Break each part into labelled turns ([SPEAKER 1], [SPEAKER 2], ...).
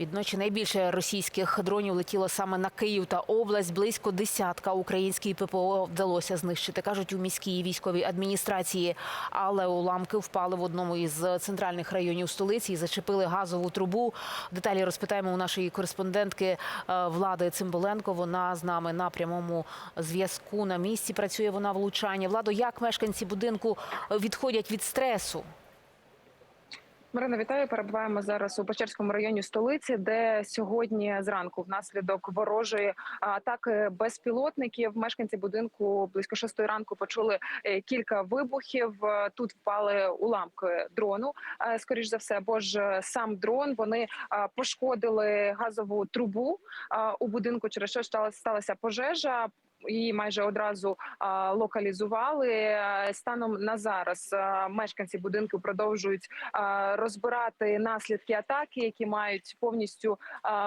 [SPEAKER 1] Відночі найбільше російських дронів летіло саме на Київ та область. Близько десятка українській ППО вдалося знищити, кажуть у міській військовій адміністрації. Але уламки впали в одному із центральних районів столиці і зачепили газову трубу. Деталі розпитаємо у нашої кореспондентки е, Влади Цимбаленко. Вона з нами на прямому зв'язку на місці. Працює вона влучання. Владо, як мешканці будинку відходять від стресу?
[SPEAKER 2] Марина, вітаю. Перебуваємо зараз у Печерському районі столиці, де сьогодні зранку, внаслідок ворожої атаки безпілотників, мешканці будинку близько шостої ранку почули е, кілька вибухів. Е, Тут впали уламки дрону. е, Скоріш за все, або ж сам дрон. Вони пошкодили газову трубу у будинку, через що стала- сталася пожежа. Її майже одразу локалізували станом на зараз. мешканці будинку продовжують розбирати наслідки атаки, які мають повністю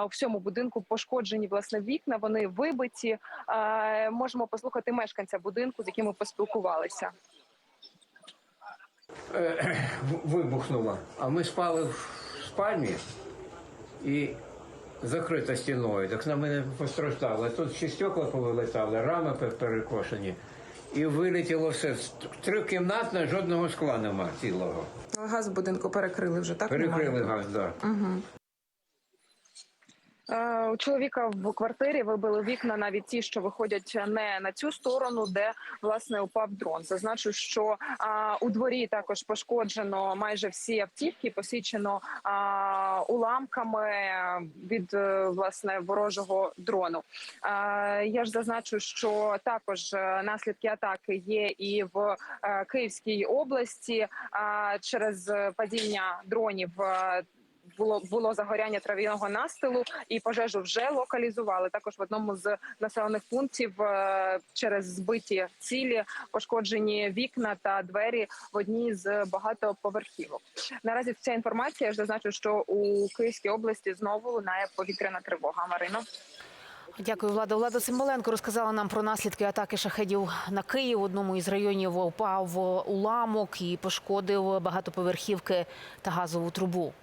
[SPEAKER 2] у всьому будинку пошкоджені власне вікна. Вони вибиті. Можемо послухати мешканця будинку, з яким ми поспілкувалися.
[SPEAKER 3] Е, вибухнуло. А ми спали в спальні і закрита стіною. Так на мене постраждало. Тут ще стекла повилетали, рами перекошені. І вилетіло все. Трикімнатне, жодного скла нема цілого.
[SPEAKER 2] Газ в будинку перекрили вже так.
[SPEAKER 3] Перекрили газ, так. Да.
[SPEAKER 2] Е, У чоловіка в квартирі вибили вікна навіть ті, що виходять не на цю сторону, де власне упав дрон. Зазначу, що а, у дворі також пошкоджено майже всі автівки, посічено а, уламками від е, власне ворожого дрону. А, я ж зазначу, що також е, наслідки атаки є і в е, Київській області а, через е, падіння дронів. Було було загоряння трав'яного настилу, і пожежу вже локалізували. Також в одному з населених пунктів е, через збиті цілі пошкоджені вікна та двері в одній з багатоповерхівок. Наразі ця інформація я ж зазначу, що у Київській області знову лунає повітряна тривога. Марино.
[SPEAKER 1] Дякую, Влада. Влада Цимбаленко розказала нам про наслідки атаки шахедів на Київ. В одному із районів упав уламок і пошкодив багатоповерхівки та газову трубу.